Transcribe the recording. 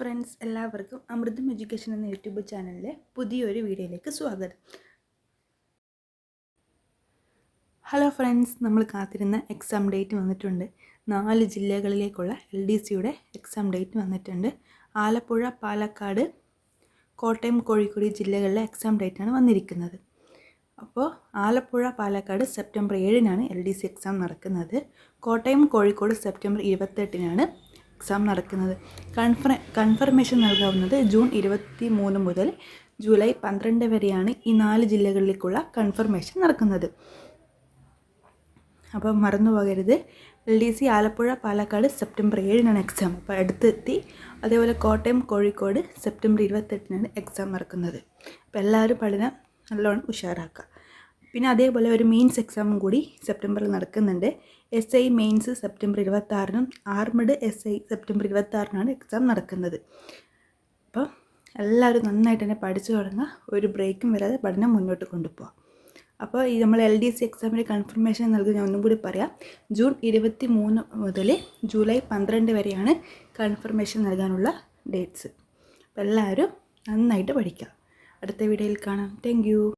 Friends എല്ലാവർക്കും അമൃതം education എന്ന YouTube ചാനലിലെ പുതിയൊരു വീഡിയോയിലേക്ക് സ്വാഗതം. ഹലോ ഫ്രണ്ട്സ് നമ്മൾ കാത്തിരുന്ന എക്സാം ഡേറ്റ് വന്നിട്ടുണ്ട്. നാല് ജില്ലകളിലേക്കുള്ള എൽ ഡി സിയുടെ എക്സാം ഡേറ്റ് വന്നിട്ടുണ്ട്. ആലപ്പുഴ പാലക്കാട് കോട്ടയം കോഴിക്കോട് ജില്ലകളിലെ എക്സാം ഡേറ്റാണ് വന്നിരിക്കുന്നത്. അപ്പോൾ ആലപ്പുഴ പാലക്കാട് സെപ്റ്റംബർ ഏഴിനാണ് എൽ ഡി സി എക്സാം നടക്കുന്നത്. കോട്ടയം കോഴിക്കോട് സെപ്റ്റംബർ ഇരുപത്തെട്ടിനാണ് എക്സാം നടക്കുന്നത്. കൺഫർ കൺഫർമേഷൻ നൽകാവുന്നത് ജൂൺ ഇരുപത്തി മൂന്ന് മുതൽ ജൂലൈ പന്ത്രണ്ട് വരെയാണ് ഈ നാല് ജില്ലകളിലേക്കുള്ള കൺഫർമേഷൻ നടക്കുന്നത്. അപ്പോൾ മറന്നു പോകരുത്. L D C Alappuzha Palakkad September ഏഴിനാണ് എക്സാം അപ്പോൾ അടുത്തെത്തി. അതേപോലെ കോട്ടയം കോഴിക്കോട് സെപ്റ്റംബർ ഇരുപത്തെട്ടിനാണ് എക്സാം നടക്കുന്നത്. അപ്പോൾ എല്ലാവരും പഠനം നല്ലോണം ഉഷാറാക്കുക. പിന്നെ അതേപോലെ ഒരു മെയിൻസ് എക്സാമും കൂടി സെപ്റ്റംബറിൽ നടക്കുന്നുണ്ട്. എസ് ഐ മെയിൻസ് സെപ്റ്റംബർ ഇരുപത്താറിനും ആർമഡ് എസ് ഐ സെപ്റ്റംബർ ഇരുപത്താറിനാണ് എക്സാം നടക്കുന്നത്. അപ്പോൾ എല്ലാവരും നന്നായിട്ട് തന്നെ പഠിച്ചു തുടങ്ങുക. ഒരു ബ്രേക്കും വരാതെ പഠനം മുന്നോട്ട് കൊണ്ടുപോകാം അപ്പോൾ ഈ നമ്മൾ എൽ ഡി സി എക്സാമിന്റെ കൺഫർമേഷൻ നൽകുന്ന ഒന്നും കൂടി പറയാം. ജൂൺ ഇരുപത്തി മൂന്ന് മുതൽ ജൂലൈ പന്ത്രണ്ട് വരെയാണ് കൺഫർമേഷൻ നൽകാനുള്ള ഡേറ്റ്സ് അപ്പോൾ എല്ലാവരും നന്നായിട്ട് പഠിക്കുക. അടുത്ത വീഡിയോയിൽ കാണാം. താങ്ക്